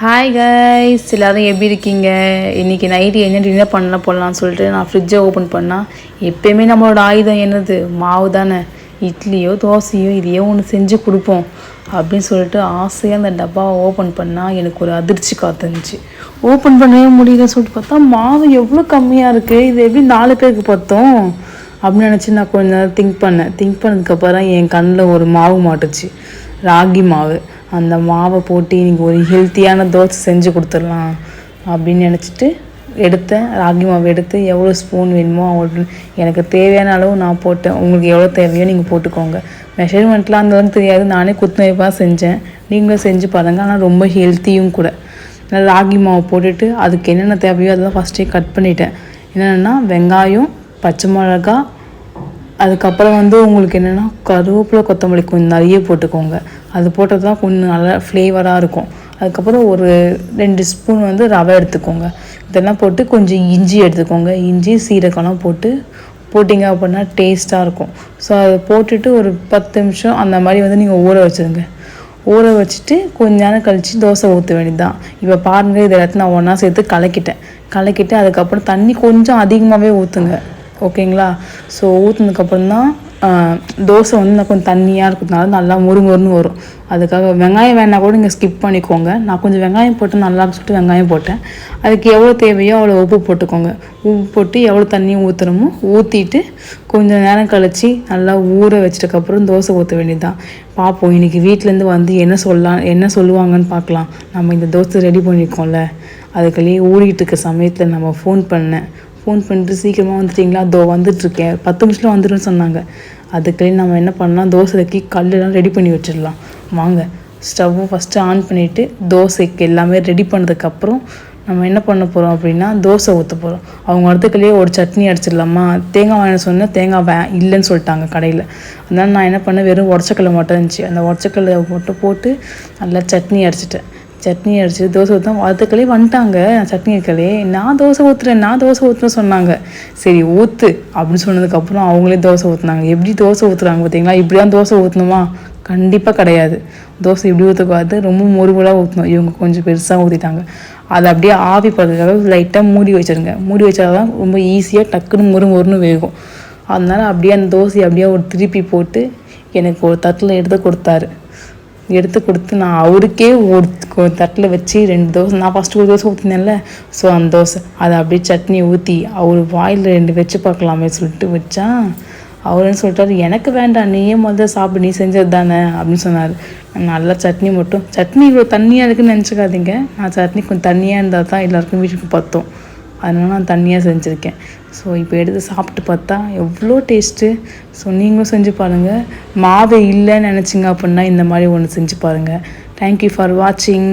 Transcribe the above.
Hi guys எல்லோரும் எப்படி இருக்கீங்க? இன்றைக்கி நைட்டு என்ன டின்னர் பண்ணலாம் போடலாம்னு சொல்லிட்டு நான் ஃப்ரிட்ஜை ஓப்பன் பண்ணால் எப்பயுமே நம்மளோட ஆயுதம் என்னது? மாவு தானே. இட்லியோ தோசையோ இதையோ ஒன்று செஞ்சு கொடுப்போம். அப்படின்னு சொல்லிட்டு ஆசையாக அந்த டப்பாவை ஓப்பன் பண்ணால் எனக்கு ஒரு அதிர்ச்சி காத்துருந்துச்சு. ஓப்பன் பண்ணவே முடியலன்னு சொல்லிட்டு பார்த்தா மாவு எவ்வளோ கம்மியாக இருக்குது இது எப்படி நாலு பேருக்கு பார்த்தோம் அப்படின்னு நினச்சி நான் கொஞ்ச நேரம் திங்க் பண்ணேன். திங்க் பண்ணதுக்கப்புறம் என் கண்ணில் ஒரு மாவு மாட்டுச்சு. ராகி மாவு. அந்த மாவை போட்டு இன்றைக்கி ஒரு ஹெல்த்தியான தோசை செஞ்சு கொடுத்துடலாம் அப்படின்னு நினச்சிட்டு எடுத்தேன். ராகி மாவு எடுத்து எவ்வளோ ஸ்பூன் வேணுமோ அவ்வளோ எனக்கு தேவையான அளவு நான் போட்டேன். உங்களுக்கு எவ்வளோ தேவையோ நீங்கள் போட்டுக்கோங்க. மெஷர்மெண்ட்லாம் அந்தளவுக்கு தெரியாது. நானே குத்துமைப்பாக செஞ்சேன். நீங்களும் செஞ்சு பாருங்கள் ஆனால் ரொம்ப ஹெல்த்தியும் கூட. ராகி மாவு போட்டுட்டு அதுக்கு என்னென்ன தேவையோ அதெல்லாம் ஃபஸ்ட்டே கட் பண்ணிட்டேன். என்னென்னா வெங்காயம் பச்சை மிளகா அதுக்கப்புறம் வந்து உங்களுக்கு என்னென்னா கருவேப்பிலை கொத்தமல்லி கொஞ்சம் நிறைய போட்டுக்கோங்க. அது போட்டது தான் கொஞ்சம் நல்லா ஃப்ளேவராக இருக்கும். அதுக்கப்புறம் ஒரு ரெண்டு ஸ்பூன் வந்து ரவை எடுத்துக்கோங்க. இதெல்லாம் போட்டு கொஞ்சம் இஞ்சி எடுத்துக்கோங்க. இஞ்சி சீரகம்லாம் போட்டு போட்டிங்க அப்படின்னா டேஸ்ட்டாக இருக்கும். ஸோ அதை போட்டுட்டு ஒரு பத்து நிமிஷம் அந்த மாதிரி வந்து நீங்கள் ஊற வச்சுருங்க. ஊற வச்சுட்டு கொஞ்ச நேரம் கழித்து தோசை ஊற்ற வேண்டியது தான் இப்போ பாருங்கள் இது எல்லாத்தையும் நான் ஒன்றா சேர்த்து கலக்கிட்டேன். கலக்கிட்டு அதுக்கப்புறம் தண்ணி கொஞ்சம் அதிகமாகவே ஊற்றுங்க ஓகேங்களா? ஸோ ஊற்றுனதுக்கப்புறம் தான் தோசை வந்து நான் கொஞ்சம் தண்ணியாக இருக்கிறதுனால நல்லா முருங்கொருன்னு வரும். அதுக்காக வெங்காயம் வேணால் கூட நீங்கள் ஸ்கிப் பண்ணிக்கோங்க. நான் கொஞ்சம் வெங்காயம் போட்டு நல்லா சொல்லிட்டு வெங்காயம் போட்டேன். அதுக்கு எவ்வளோ தேவையோ அவ்வளோ உப்பு போட்டுக்கோங்க. உப்பு போட்டு எவ்வளோ தண்ணி ஊற்றுறமோ ஊற்றிட்டு கொஞ்சம் நேரம் கழித்து நல்லா ஊற வச்சதுக்கப்புறம் தோசை ஊற்ற வேண்டியதுதான். பார்ப்போம் இன்றைக்கி வீட்டிலேருந்து வந்து என்ன சொல்லலாம் என்ன சொல்லுவாங்கன்னு பார்க்கலாம் நம்ம இந்த தோசை ரெடி பண்ணியிருக்கோம்ல அதுக்குள்ளேயே ஊறிக்கிட்டு இருக்க சமயத்தில் நம்ம ஃபோன் பண்ணேன். ஃபோன் பண்ணிட்டு சீக்கிரமாக வந்துட்டிங்களா? அதோ வந்துட்டுருக்கேன். பத்து நிமிஷத்தில் வந்துடுன்னு சொன்னாங்க. அதுக்குள்ளே நம்ம என்ன பண்ணலாம்? தோசைக்கு கல்லெல்லாம் ரெடி பண்ணி வச்சிடலாம். வாங்க ஸ்டவ்வை ஃபஸ்ட்டு ஆன் பண்ணிவிட்டு தோசைக்கு எல்லாமே ரெடி பண்ணதுக்கப்புறம் நம்ம என்ன பண்ண போகிறோம் அப்படின்னா தோசை ஊற்ற போகிறோம் அவங்க வரதுக்குள்ளேயே ஒரு சட்னி அடிச்சிடலாமா? தேங்காய் வாங்கின சொன்னால் தேங்காய் வே இல்லைன்னு சொல்லிட்டாங்க கடையில். அதனால் நான் என்ன பண்ணேன்? வெறும் உடச்சக்கல்லை மட்டும் இருந்துச்சு. அந்த உடச்சக்கல்லை மட்டும் போட்டு நல்லா சட்னி அடிச்சிட்டேன். சட்னி அடிச்சு தோசை ஊற்றோம் அதுக்களே வந்துட்டாங்க சட்னி இருக்கலே நான் தோசை ஊற்றுறேன் நான் தோசை ஊற்றுறேன் சொன்னாங்க. சரி ஊற்று அப்படின்னு சொன்னதுக்கப்புறம் அவங்களே தோசை ஊற்றுனாங்க எப்படி தோசை ஊற்றுறாங்க பார்த்தீங்களா? இப்படி தான் தோசை ஊற்றணுமா கண்டிப்பாக கிடையாது. தோசை இப்படி ஊற்றக்கூடாது ரொம்ப முருகலாக ஊற்றணும் இவங்க கொஞ்சம் பெருசாக ஊற்றிட்டாங்க அதை அப்படியே ஆவி படுறதுக்காக லைட்டாக மூடி வச்சிருங்க. மூடி வச்சாதான் ரொம்ப ஈஸியாக டக்குன்னு முறு முறுன்னு வேகும். அதனால அப்படியே அந்த தோசையை அப்படியே ஒரு திருப்பி போட்டு எனக்கு ஒரு தட்டில் எடுத்து கொடுத்தாரு. எடுத்து கொடுத்து நான் அவருக்கே ஒரு தட்டில் வச்சு ரெண்டு தோசை நான் ஃபஸ்ட்டு ஒரு தோசை ஊற்றினேன்ல ஸோ அந்த தோசை அதை அப்படியே சட்னி ஊற்றி அவர் வாயில் ரெண்டு வச்சு பார்க்கலாமே சொல்லிட்டு வச்சா அவர் என்ன சொல்லிட்டாரு எனக்கு வேண்டாம் நீயே முதல்ல சாப்பிடு நீ செஞ்சது தானே? அப்படின்னு சொன்னார். நல்லா சட்னி மட்டும் சட்னி இவ்வளோ தண்ணியாக இருக்குன்னு நினச்சிக்காதீங்க. நான் சட்னி கொஞ்சம் தண்ணியாக இருந்தால் தான் எல்லாருக்கும் வீட்டுக்கு பார்த்தோம் அதனால் நான் தண்ணியாக செஞ்சுருக்கேன். ஸோ இப்போ எடுத்து சாப்பிட்டு பார்த்தா எவ்வளோ டேஸ்ட்டு ஸோ நீங்களும் செஞ்சு பாருங்கள் மாவு இல்லைன்னு நினச்சிங்க அப்படின்னா இந்த மாதிரி ஒன்று செஞ்சு பாருங்கள் தேங்க்யூ ஃபார் வாட்சிங்